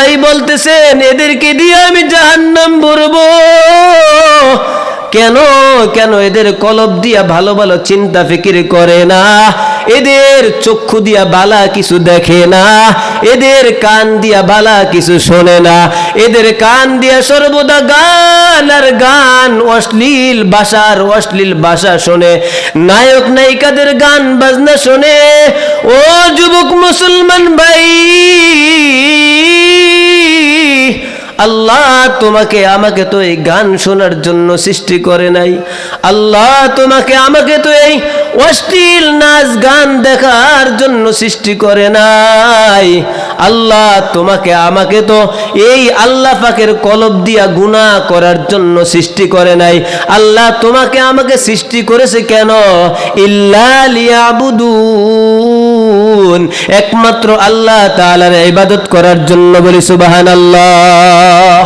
আল্লাহ বলতেছেন, এদেরকে দিয়ে আমি জাহান্নাম ভরবো। কেন? কেন? এদের কলব দিয়া ভালো ভালো চিন্তা ফিকির করে না। এদের চক্ষু দিয়া বালা কিছু দেখে না। এদের কান দিয়া বালা কিছু শোনে না। এদের কান দিয়া সর্বদা গান আর গান, অশ্লীল ভাষার অশ্লীল ভাষা শোনে। নায়ক নায়িকাদের গান, বাজনা শোনে। ও যুবক মুসলমান ভাই আল্লাহ তোমাকে আমাকে তো এই গান শোনার জন্য সৃষ্টি করে নাই। আল্লাহ তোমাকে আমাকে তো এই অশ্লীল নাচ গান দেখার জন্য সৃষ্টি করে নাই। আল্লাহ তোমাকে আমাকে তো এই আল্লাহ পাকের কলব দিয়া গুণা করার জন্য সৃষ্টি করে নাই। আল্লাহ তোমাকে আমাকে সৃষ্টি করেছে কেন? ইল্লা লিয়াবুদুন একমাত্র আল্লাহ তাআলার ইবাদত করার জন্য বলি সুবহানাল্লাহ।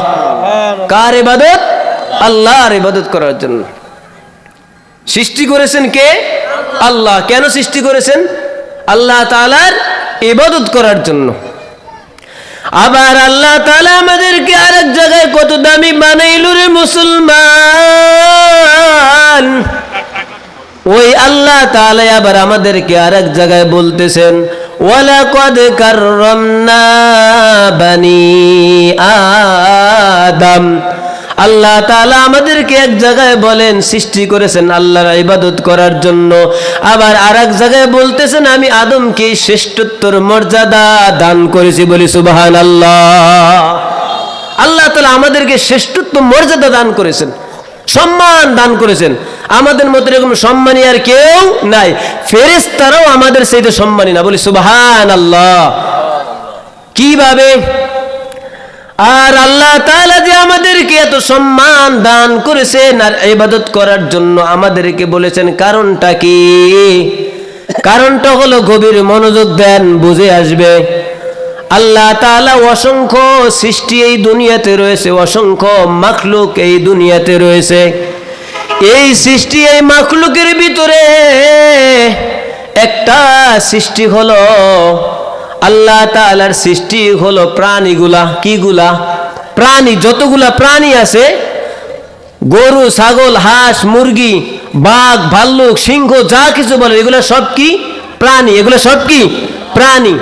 কার ইবাদত? আল্লাহর ইবাদত করার জন্য। সৃষ্টি করেছেন কে? আল্লাহ। কেন সৃষ্টি করেছেন? আল্লাহ তাআলার ইবাদত করার জন্য। আবার আল্লাহ তালা আমাদেরকে আরেক জায়গায় কত দামি বানাইল রে মুসলমান। ওই আল্লাহ তাআলা আবার আমাদেরকে আর এক জায়গায় বলতেছেন, ওয়ালাকাদ কাররামনা বানি আদম। আল্লাহ তাআলা আমাদেরকে এক জায়গায় বলেন, সৃষ্টি করেছেন আল্লাহর ইবাদত করার জন্য। আবার আর এক জায়গায় বলতেছেন, আমি আদমকে শ্রেষ্ঠত্বর মর্যাদা দান করেছি বলি সুবাহান আল্লাহ আল্লাহ তালা আমাদেরকে শ্রেষ্ঠত্ব মর্যাদা দান করেছেন, সম্মান দান করেছেন। আমাদের মতো এরকম সম্মানী আর কেউ নাই। ফেরেশতারাও আমাদের সেইতে সম্মানী না। বলি সুবাহান আল্লাহ কীভাবে? আর আল্লাহ তাআলা যে আমাদেরকে এত সম্মান দান করেছেন আর ইবাদত করার জন্য আমাদেরকে বলেছেন, কারণটা কি? কারণটা হলো গভীর মনোযোগ দেন, বুঝে আসবে। আল্লাহ তাআলা অসংখ্য সৃষ্টি এই দুনিয়াতে রয়েছে, অসংখ্য মাখলুক এই দুনিয়াতে রয়েছে। এই সৃষ্টি, এই মাখলুকের ভিতরে একটা সৃষ্টি হলো। আল্লাহ তাআলার সৃষ্টি হলো প্রাণীগুলা। কিগুলা? প্রাণী, যতগুলা প্রাণী আছে, গরু, ছাগল, হাঁস, মুরগি, বাঘ, ভাল্লুক, সিংহ, যা কিছু বলে, এগুলো সব কি প্রাণী? এগুলো সব কি প্রাণী?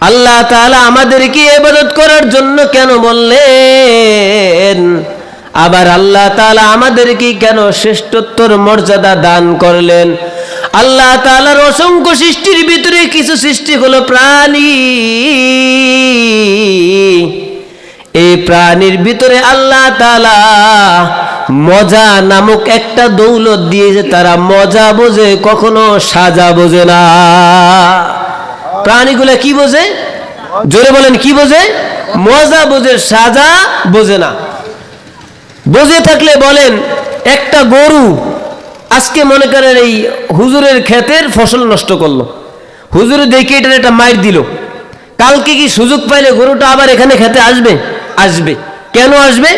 আল্লাহ তাআলা আমাদেরকে এবাদত করার জন্য কেন বললেন? আবার আল্লাহ তাআলা আমাদেরকে কেন শ্রেষ্ঠত্বর মর্যাদা দান করলেন? আল্লাহ তাআলার অসংখ্য সৃষ্টির ভিতরে কিছু সৃষ্টি হলো প্রাণী। এই প্রাণীর ভিতরে আল্লাহ তাআলা মজা নামক একটা দৌলত দিয়েছে, তারা মজা বোঝে, কখনো সাজা বোঝে না। প্রাণীগুলা কি বোঝে? জোরে বলেন, কি বোঝে? মজা বোঝে, সাজা বোঝে না। বুঝে থাকলে বলেন, একটা গরু আজকে মনে করেন এই হুজুরের ক্ষেতের ফসল নষ্ট করল। হুজুরে দেখে এটার একটা মাইর দিল। কালকে কি সুযোগ পাইলে গরুটা আবার এখানে খেতে আসবে? আসবে। কেন আসবে?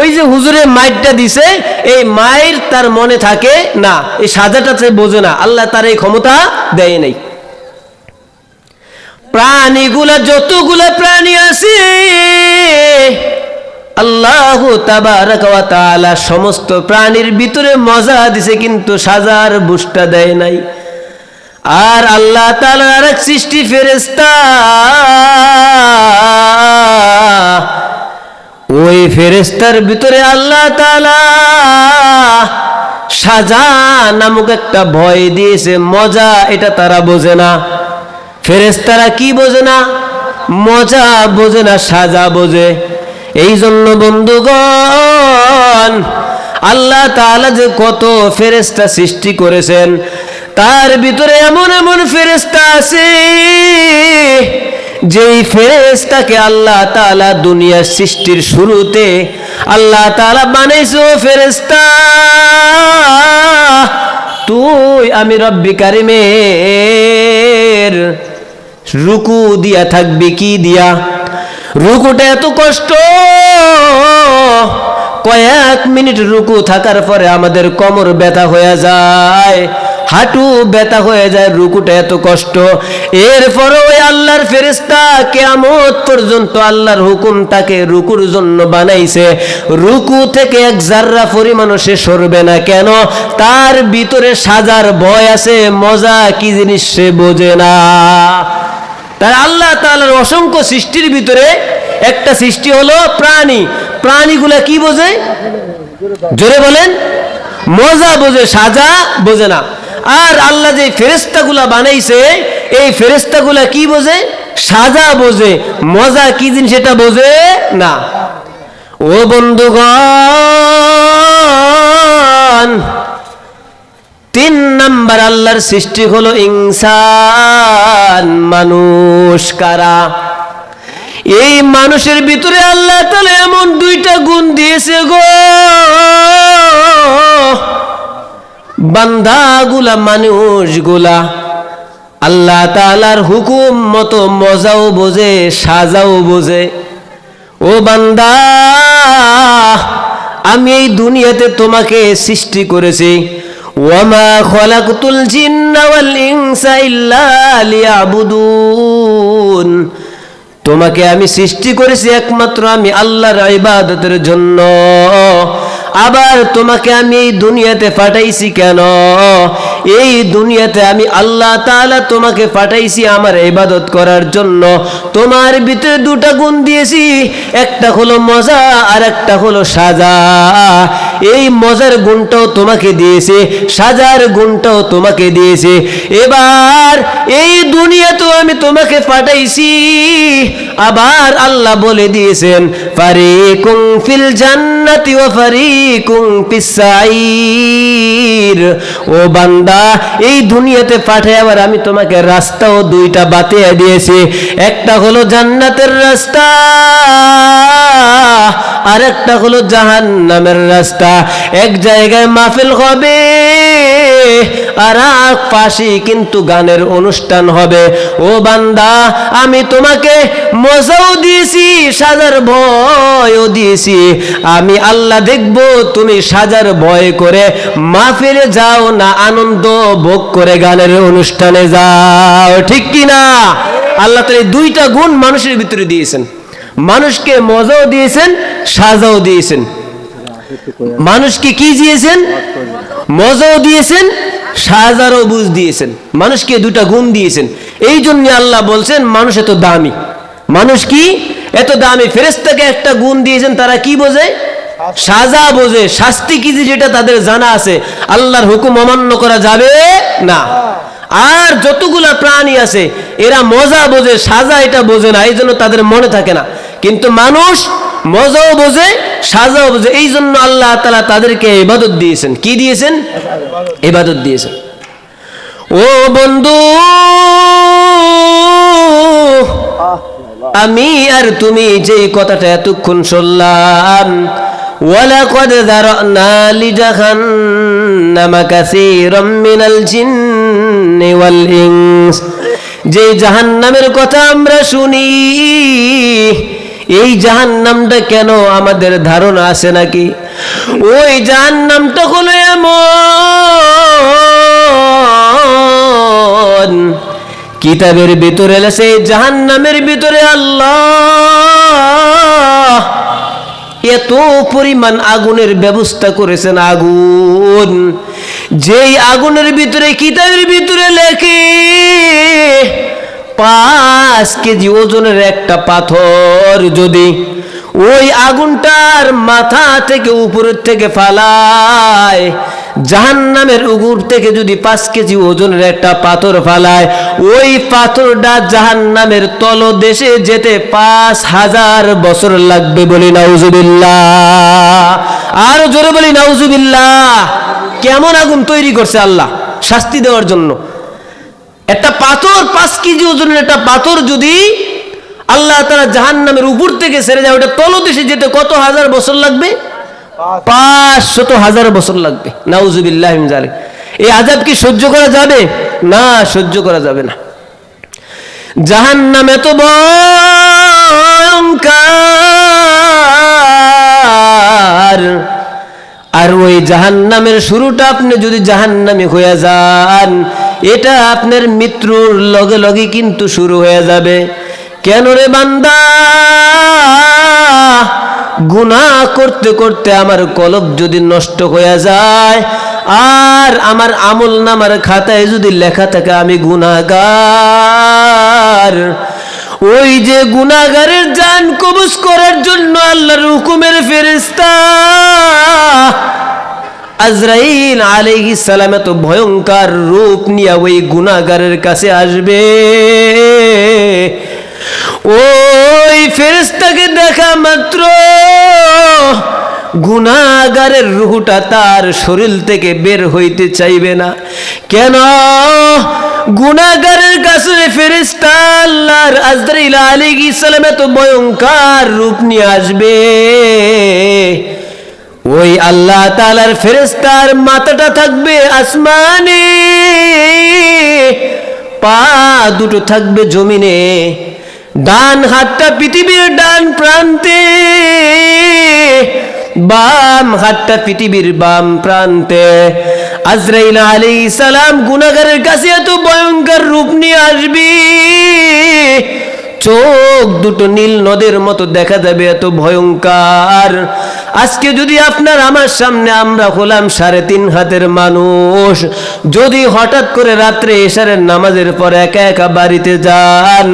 ওই যে হুজুরের মাইরটা দিছে, এই মায়ের তার মনে থাকে না, এই সাজাটা সে বোঝে না, আল্লাহ তার এই ক্ষমতা দেয় নাই। প্রাণীগুলা যতগুলা প্রাণী আছে আল্লাহ তাআলা সমস্ত প্রাণীর ভিতরে মজা দিছে, কিন্তু সাজার বুসটা দেয় নাই। আর আল্লাহ তাআলার আরেক সৃষ্টি ফেরেশতা। ওই ফেরেস্তার ভিতরে আল্লাহ তালা সাজা নামক একটা ভয় দিয়েছে, মজা এটা তারা বোঝে না। ফেরেস্তারা কি বোঝে না? মজা বোঝে না, সাজা বোঝে। এই জন্য বন্ধুগণ, আল্লাহ তাআলা যে কত ফেরেস্তা সৃষ্টি করেছেন, তার ভিতরে এমন এমন ফেরেশতা আছে, যেই ফেরেস্তাকে আল্লাহ তাআলা দুনিয়ার সৃষ্টির শুরুতে আল্লাহ তালা বানাইছে ও ফেরেশতা, তুই আমি রব্বি কারিমের রুকু দিয়া থাকবি, কি দিয়া? রুকুটা এত কষ্ট। কয়েক মিনিট রুকু থাকার পরে আমাদের কোমর ব্যথা হয়ে যায়, হাঁটু ব্যথা হয়ে যায়, রুকুটা এত কষ্ট। এরপরে ওই আল্লাহর ফেরেস্তা কেয়ামত পর্যন্ত আল্লাহর হুকুম তাকে রুকুর জন্য বানাইছে। রুকু থেকে এক জাররা পরিমাণও সে সরবে না। কেন? তার ভিতরে সাজার ভয় আছে, মজা কি জিনিস সে বোঝে না। তার আল্লাহ তাআলার অসংখ্য সৃষ্টির ভিতরে একটা সৃষ্টি হলো প্রাণী। প্রাণীগুলা কি বোঝে? জোরে বলেন। মজা বোঝে, সাজা বোঝে না। আর আল্লাহ যে ফেরেস্তাগুলা বানাইছে, এই ফেরেস্তাগুলা কি বোঝে? সাজা বোঝে। মজা কি দিন সেটা বোঝে না। ও বন্ধুগণ তিন নাম্বার আল্লাহর সৃষ্টি হলো ইনসান, মানুষ কারা? এই মানুষের ভিতরে আল্লাহ তাহলে এমন দুইটা গুণ দিয়েছে গো। বান্দাগুলা, মানুষগুলা, আল্লাহ তালার হুকুম মতো মজাও বোঝে, সাজাও বোঝে। ও বান্দা, আমি এই দুনিয়াতে তোমাকে সৃষ্টি করেছি। ওয়ামা খলাকুতুল জিন্না ওয়াল ইনসা ইল্লা তোমাকে আমি সৃষ্টি করেছি একমাত্র আমি আল্লাহর ইবাদতের জন্য। আবার তোমাকে আমি এই দুনিয়াতে পাঠাইছি কেন? এই দুনিয়াতে আমি আল্লাহ তাআলা তোমাকে পাঠাইছি আমার ইবাদত করার জন্য। তোমার ভিতরে দুটা গুণ দিয়েছি, একটা হলো মজা আর একটা হলো সাজা। এই মজার গুণটাও তোমাকে দিয়েছে, সাজার গুণটাও তোমাকে দিয়েছে। এবার এই দুনিয়াতেও আমি তোমাকে পাঠাইছি। আবার আল্লাহ বলে দিয়েছেন ফারিকুম ফিল জান্নাতি ওয়া ফারিকুম ফিস সাইর। ও বান্দা, এই দুনিয়াতে পাঠাই আবার আমি তোমাকে রাস্তাও দুইটা বাতিয়ে দিয়েছি। একটা হলো জান্নাতের রাস্তা আর একটা হলো জাহান্নামের রাস্তা। এক জায়গায় মাহফিল হবে, আর পাশে কিন্তু গানের অনুষ্ঠান হবে। ও বান্দা, আমি তোমাকে মজাও দিয়েছি, সাজার ভয়ও দিয়েছি। আমি আল্লাহ দেখব, তুমি সাজার ভয় করে মাহফিলে যাও না, আনন্দ ভোগ করে গানের অনুষ্ঠানে যাও। ঠিক কি না? আল্লাহ তালা দুইটা গুণ মানুষের ভিতরে দিয়েছেন। মানুষকে মজাও দিয়েছেন সাজাও দিয়েছেন। মানুষকে কি দিয়েছেন? মজাও দিয়েছেন, সাজারও বুঝ দিয়েছেন। মানুষকে দুটা গুণ দিয়েছেন। এই জন্য আল্লাহ বলছেন, মানুষ এত দামি। মানুষ কি? এত দামি। ফেরেস্তাকে একটা গুণ দিয়েছেন, তারা কি বোঝে? সাজা বোঝে। শাস্তি কি যেটা তাদের জানা আছে, আল্লাহর হুকুম অমান্য করা যাবে না। আর যতগুলা প্রাণী আছে, এরা মজা বোঝে, সাজা এটা বোঝে না, এই জন্য তাদের মনে থাকে না। কিন্তু মানুষ মজাও বোঝে সাজাও বোঝে এই জন্য আল্লাহ তালা তাদেরকে ইবাদত দিয়েছেন কি দিয়েছেন ইবাদত দিয়েছেন ও বন্ধু আমি আর তুমি যেই কথাটা এতক্ষণ শুনলাম ولقد ذرأنا لجهنم كثيرا من الجن والإنس যে জাহান্নামের কথা আমরা শুনি এই জাহান্নামটা কেন আমাদের ধারণা আছে নাকি? ওই জাহান্নামটা হলো এমন। কিতাবের ভিতরে লেছে জাহান্নামের ভিতরে আল্লাহ এত পরিমাণ আগুনের ব্যবস্থা করেছেন আগুন। যেই আগুনের ভিতরে, কিতাবের ভিতরে লেখে পাঁচ কেজি ওজনের একটা পাথর যদি ওই আগুনটার মাথা থেকে উপরের থেকে ফালায়, জাহান্নামের উগুর থেকে যদি পাঁচ কেজি ওজনের একটা পাথর ফালায়, ওই পাথরটা জাহান্নামের তলদেশে যেতে পাঁচ হাজার বছর লাগবে বলি নাউজুবিল্লাহ। আর জোরে বলি নাউজুবিল্লাহ, কেমন আগুন তৈরি করছে আল্লাহ শাস্তি দেওয়ার জন্য। একটা পাথর পাঁচ কেজি ওজনের একটা পাথর যদি আল্লাহ তারা জাহান নামের উপর থেকে ছেড়ে যায়, ওটা তলদেশে যেতে কত হাজার বছর লাগবে? পাঁচশত হাজার বছর লাগবে। নাউজুবিল্লাহ এই আজাব কি সহ্য করা যাবে? না, সহ্য করা যাবে না। জাহান নাম এত ভয়ঙ্কর। আর ওই জাহান্নামের শুরুটা আপনি যদি জাহান্নামে হয়ে যান, এটা আপনার মৃত্যুর লগে লগে কিন্তু শুরু হয়ে যাবে। কেন রে বান্দা? গুনাহ করতে করতে আমার কলব যদি নষ্ট হয়ে যায়, আর আমার আমল নামার খাতায় যদি লেখা থাকে আমি গুনাহগার ওই যে গুনাহগারের জান কবুজ করার জন্য আল্লাহর হুকুমের ফেরেস্তা আজরাইল আলাইহিস সালাম এত ভয়ঙ্কর রূপ নিয়ে ওই গুনাহগারের কাছে আসবে। ওই ফেরেস্তাকে দেখা মাত্র গুনাগারের রুহুটা তার শরীর থেকে বের হইতে চাইবে না। কেন? গুনাগারের কাছে ফেরেস্তা আল্লাহর আলাইহিস সালাম এত ভয়ঙ্কর রূপ নিয়ে আসবে। ওই আল্লাহ তালার ফেরেস্তার মাথাটা থাকবে আসমানে, পা দুটো থাকবে জমিনে, ডান হাতটা পৃথিবীর ডান প্রান্তে, বাম হাতটা পৃথিবীর বাম প্রান্তে। আজরাইল আলী সালাম গুনাগারের কাছে এত ভয়ঙ্কর রূপ নিয়ে আসবি। চোখ দুটো নীল নদের মতো দেখা যাবে এত ভয়ঙ্কর। আজকে যদি আপনার আমার সামনে আমরা হলাম সাড়ে তিন হাতের মানুষ, যদি হঠাৎ করে রাত্রে এশারের নামাজের পর একা একা বাড়িতে যান,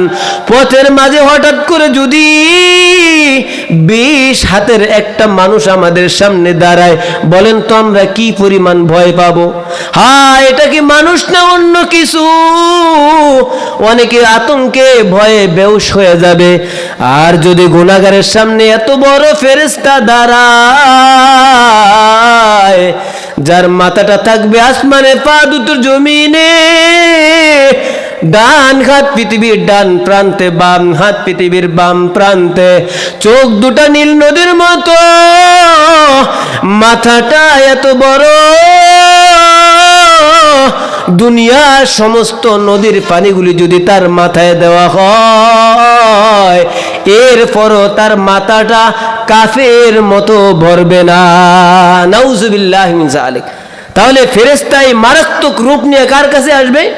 পথের মাঝে হঠাৎ করে যদি বিশ হাতের একটা মানুষ আমাদের সামনে দাঁড়ায়, বলেন তো আমরা কি পরিমাণ ভয় পাবো? হ্যাঁ এটা কি মানুষ না অন্য কিছু? অনেকে আতঙ্কে, ভয়ে বেউস হয়ে যাবে। আর যদি গুণাগারের সামনে এত বড় ফেরেস্তা দাঁড়ায়, যার মাথাটা থাকবে আসমানে পা দুটো জমিনে, ডান হাত পৃথিবীর ডান প্রান্তে, বাম হাত পৃথিবীর বাম প্রান্তে, চোখ দুটা নীল নদীর মতো, মাথাটা এত বড় দুনিয়ার সমস্ত নদীর পানিগুলি যদি তার মাথায় দেওয়া হয়, এরপরও তার মাথাটা কাফের মতো ভরবে না। নাউজুবিল্লাহ জালিক তাহলে ফেরেস্তাই মারাত্মক রূপ নিয়ে কার কাছে আসবে?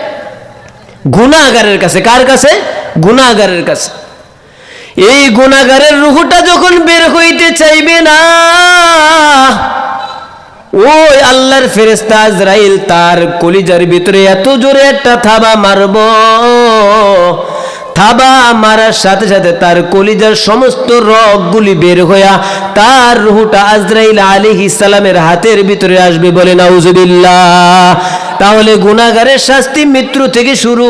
গুণাগারের কাছে। কার কাছে? গুণাগারের কাছে। এই গুণাগারের রুহুটা যখন বের হইতে চাইবে না ওই আল্লাহর ফেরেস্তা আজরাইল তার কলিজার ভিতরে এত জোরে একটা থাবা মারব। থাবা মারার সাথে সাথে তার কলিজার সমস্ত রগগুলি বের হইয়া তার রুহুটা আজরাইল আলী ইসালামের হাতের ভিতরে আসবে বলে, নাউজুবিল্লাহ। তাহলে গুণাগারের শাস্তি মৃত্যু থেকে শুরু।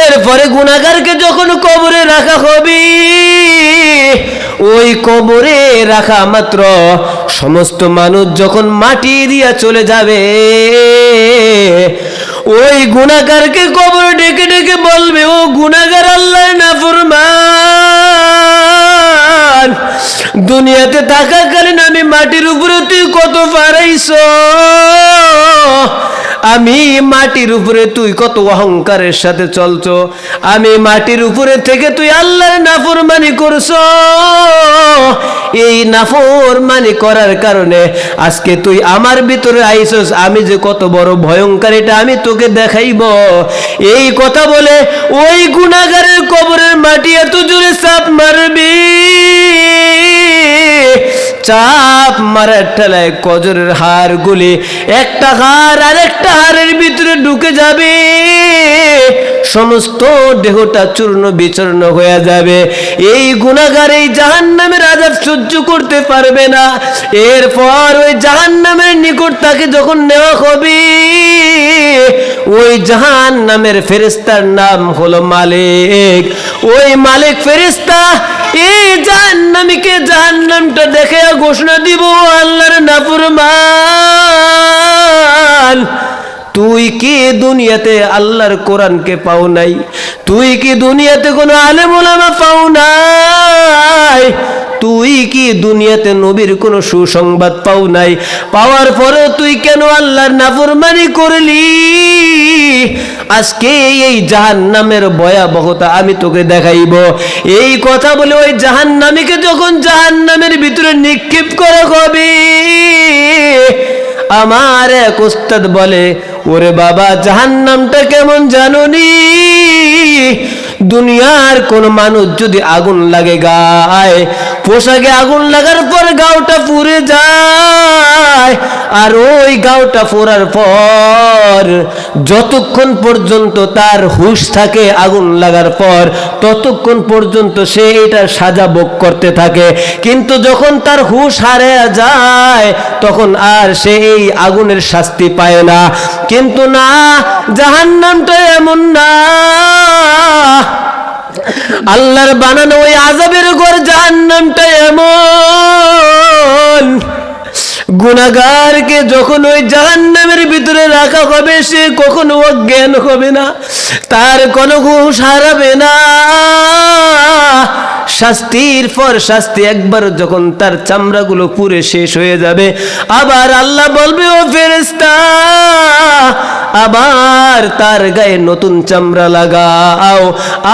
এরপরে গুণাগারকে যখন কবরে রাখা হবে, ওই কবরে রাখা মাত্র সমস্ত মানুষ যখন মাটি দিয়া চলে যাবে, ওই গুণাগারকে কবর ডেকে ডেকে দুনিয়াতে থাকাকালীন আমি মাটির উপরে তুই কত পারাইছ আমি মাটির উপরে তুই কত অহংকারের সাথে চলছ? আমি মাটির উপরে থেকে তুই আল্লাহর নাফরমানি করছ? এই নাফরমানি করার কারণে আজকে তুই আমার ভিতরে আইসস, আমি যে কত বড় ভয়ঙ্কর এটা আমি তোকে দেখাইব। এই কথা বলে ওই গুণাগারের কবরের মাটি এত জোরে চাপ মারবি। চাপ মারার ঠেলায় কজরের হার গুলি, একটা হার আর একটা হারের ভিতরে ঢুকে যাবে। সমস্ত দেহটা চূর্ণ বিচূর্ণ হয়ে যাবে। এই গুণাগার এই জাহান নামের আজাব সহ্য করতে পারবে না। এরপর ওই জাহান নামের নিকট তাকে যখন নেওয়া হবে, ওই জাহান নামের ফেরেস্তার নাম হলো মালিক। ওই মালিক ফেরেস্তা এই জাহান্নামীকে জাহান্নামটা দেখে ঘোষণা দিব আল্লাহর নাফরমান। তুই কি দুনিয়াতে আল্লাহর কোরআনকে পাও নাই? তুই কি দুনিয়াতে কোনো আলেমুলামা পাও নাই? তুই কি দুনিয়াতে নবীর কোনো সুসংবাদ পাও নাই? পাওয়ার পরেও তুই কেন আল্লাহর নাফরমানি করলি? আজকে এই জাহান্নামের ভয়াবহতা আমি তোকে দেখাইব। এই কথা বলে ওই জাহান্নামীকে যখন জাহান্নামের ভিতরে নিক্ষেপ করা হবে, আমার এক উস্তাদ বলে, ওরে বাবা, জাহান্নামটা কেমন জানুনি? দুনিয়ার কোন মানুষ যদি আগুন লাগে গায়ে পোশাকে আগুন লাগার পর গাওটা পুড়ে যায়। আর ওই গাওটা পোড়ার পর, যতক্ষণ পর্যন্ত তার হুশ থাকে আগুন লাগার পর, ততক্ষণ পর্যন্ত সে এটার সাজা ভোগ করতে থাকে। কিন্তু যখন তার হুশ হারে যায়, তখন আর সে এই আগুনের শাস্তি পায় না। কিন্তু না জাহান্নামটা এমন না। আল্লাহর বানানো ওই আজাবের ঘর জাহান্নামটা এমন। গুনাগারকে যখন ওই জাহান্নামের ভিতরে রাখা হবে, সে কখনো অজ্ঞান হবে না, তার কোনো ঘুষ হারাবে না। শাস্তির পর শাস্তি একবার যখন তার চামড়াগুলো পুরে শেষ হয়ে যাবে, আবার আল্লাহ বলবে, ও ফেরেস্তা আবার তার গায়ে নতুন চামড়া লাগাও,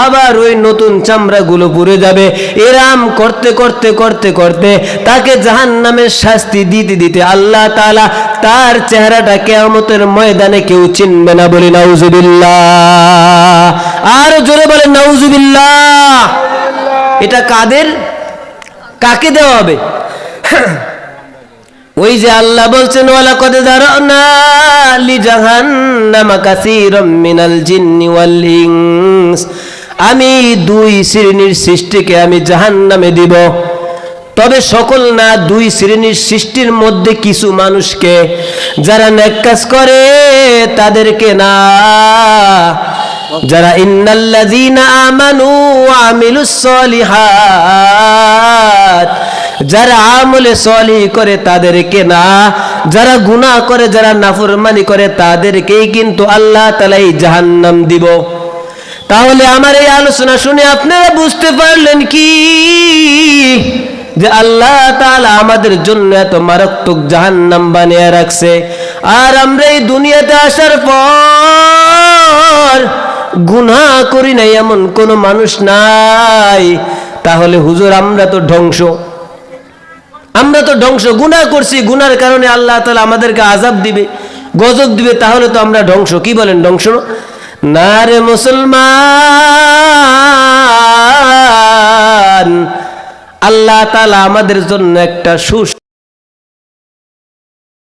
আবার ওই নতুন চামড়াগুলো পুড়ে যাবে। এরাম করতে করতে করতে করতে তাকে জাহান নামের শাস্তি দিতে দিতে আল্লাহ তাআলা তার চেহারাটা কেয়ামতের ময়দানে কেউ চিনবে না বলি, নাউজুবিল্লাহ। আর জোরে বলে নাউজুবিল্লাহ। এটা কাদের? কাকে দেওয়া হবে? ওই যে আল্লাহ বলছেন ওয়ালা কদ দারানা জাহান্নামা আমি দুই শ্রেণির সৃষ্টিকে আমি জাহান্নামে দিব। তবে সকল না দুই শ্রেণির সৃষ্টির মধ্যে কিছু মানুষকে যারা নেক কাজ করে, তাদেরকে না। যারা যারা আমলে সলি করে তাদেরকে না, যারা গুনাহ করে, যারা নাফরমানি করে তাদেরকেই কিন্তু আল্লাহ তালাই জাহান্নাম দিব। তাহলে আমার এই আলোচনা শুনে আপনারা বুঝতে পারলেন কি? যে আল্লাহ তাআলা আমাদের জন্য এত মারাত্মক জাহান্নাম বানিয়ে রাখছে। আর আমরা এই দুনিয়াতে আসার পর গুনাহ করি নাই, এমন কোনো মানুষ নাই। তাহলে হুজুর, আমরা তো ধ্বংস। আমরা তো ধ্বংস। গুনাহ করছি, গুনার কারণে আল্লাহ তাআলা আমাদেরকে আজাব দিবে, গজব দিবে, তাহলে তো আমরা ধ্বংস। কি বলেন, ধ্বংস না? রে মুসলমান, আল্লাহ তালা আমাদের জন্য একটা সুস